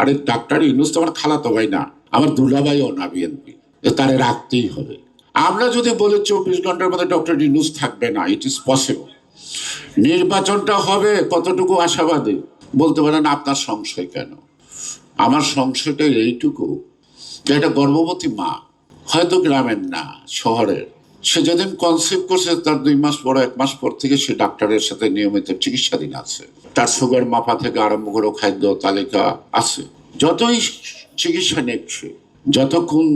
আরে, ডাক্তার ইউনুস তো আমার খালাতো ভাই না, আমার দুলাভাইও না বিএনপি তারে রাখতেই হবে। আমরা যদি বলি চব্বিশ ঘণ্টার মধ্যে ডক্টর ইউনুস থাকবে না ইট ইজ পসিবল নির্বাচনটা হবে কতটুকু আশাবাদী? বলতে পারেন আপনার সংশয় কেন? আমার সংশয়টা এইটুকু যে একটা গর্ভবতী মা, হয়তো গ্রামের না, শহরের সে যেদিন কনসেপ্ট করছে, তার দুই মাস পর, এক মাস পর থেকে সে ডাক্তারের সাথে নিয়মিত চিকিৎসাধীন আছে। তার সুগার মাপা থেকে আরম্ভ করে খাদ্য তালিকা আছে। যতই চিকিৎসা নিচ্ছে যতক্ষণ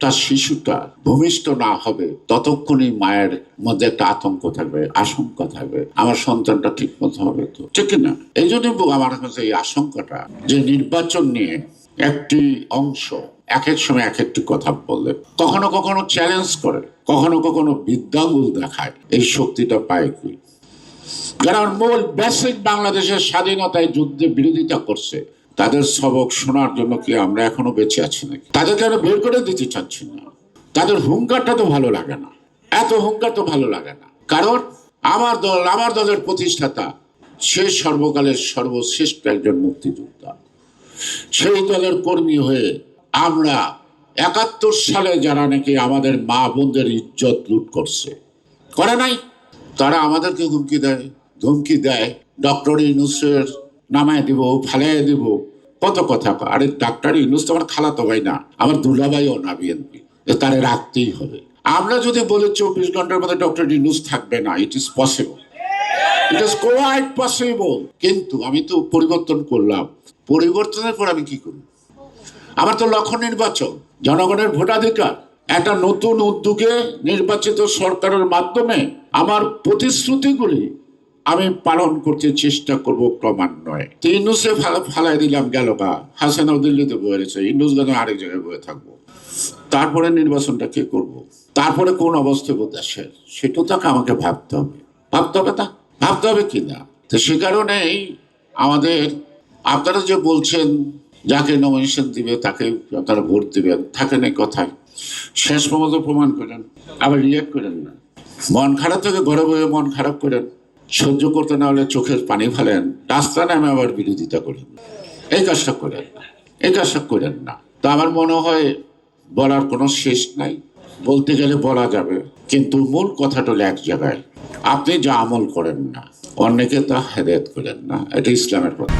তার শিশুটা ভূমিষ্ঠ না হবে, ততক্ষণই মায়ের মধ্যে একটা আতঙ্ক থাকবে, আশঙ্কা থাকবে, আমার সন্তানটা ঠিক মতো হবে তো। ঠিক না এই জন্য আমার কাছে এই আশঙ্কাটা যে নির্বাচন নিয়ে একটি অংশ এক এক সময় এক একটি কথা বললে, কখনো কখনো চ্যালেঞ্জ করে, কখনো কখনো বিদ্যাগুল দেখায়, এই শক্তিটা পায় কি? যারা মূল বেসিক বাংলাদেশের স্বাধীনতায় যুদ্ধে বিরোধিতা করছে, তাদের সবক শোনার জন্য কি আমরা এখনও বেঁচে আছি নাকি? তাদেরকে আমরা বের করে দিতে চাচ্ছি না। তাদের হুঙ্কারটা তো ভালো লাগে না। এত হুঙ্কার তো ভালো লাগে না। কারণ আমার দল, আমার দলের প্রতিষ্ঠাতা, সে সর্বকালের সর্বশ্রেষ্ঠ একজন মুক্তিযোদ্ধা। সেই দলের কর্মী হয়ে আমরা একাত্তর সালে যারা নাকি আমাদের মা বোনদের ইজ্জত লুট করছে, করে নাই। তারা আমাদেরকে হুমকি দেয়, ধমকি দেয়, ডক্টর ইউনুসের নামায় দিব ফালাই দিব। কত কথা আরে ডাক্তার ইউনুস তো আমার খালাতো ভাই না, আমার দুলাভাইও না বিএনপি। তারে রাখতেই হবে। আমরা যদি বলি চব্বিশ ঘণ্টার মধ্যে ডক্টর ইউনুস থাকবে না it is possible it is quite possible কিন্তু আমি তো পরিবর্তন করলাম। পরিবর্তনের পর আমি কি করব? আমার তো লক্ষ্য নির্বাচন, জনগণের ভোটাধিকার। একটা নতুন উদ্যোগে নির্বাচিত সরকারের মাধ্যমে আমার প্রতিশ্রুতিগুলি আমি পালন করতে চেষ্টা করব ক্রমান্বয়ে। তো ইন্ডুসে ফালাই দিলাম, গেল গা। হাসানাও দিল্লিতে বয়ে রয়েছে ইন্ডুস গানে আরেক জায়গায় বয়ে থাকব। তারপরে নির্বাচনটা কে করব। তারপরে কোন অবস্থায় দেশের সেটাও তাকে আমাকে ভাবতে হবে। ভাবতে হবে তা? ভাবতে হবে কি না? তো সে কারণেই আমাদের, আপনারা যে বলছেন, যাকে নমিনেশন দিবে, তাকে আপনারা ভোট দিবেন, থাকেন এই কথায়। শেষ পর্যন্ত প্রমাণ করেন, আবার রিয়েক্ট করেন না। মন খারাপ থেকে ঘরে বয়ে মন খারাপ করেন, সহ্য করতে না হলে চোখের পানি ফেলেন, রাস্তা নামে আবার বিরোধিতা করেন। এই কাজটা করেন না এই কাজটা করেন না। তো আমার মনে হয়, বলার কোনো শেষ নাই। বলতে গেলে বলা যাবে, কিন্তু মূল কথাটা হলো এক জায়গায়। আপনি যা আমল করেন না অনেকে তা হেদায়ত করেন না। এটা ইসলামের কথা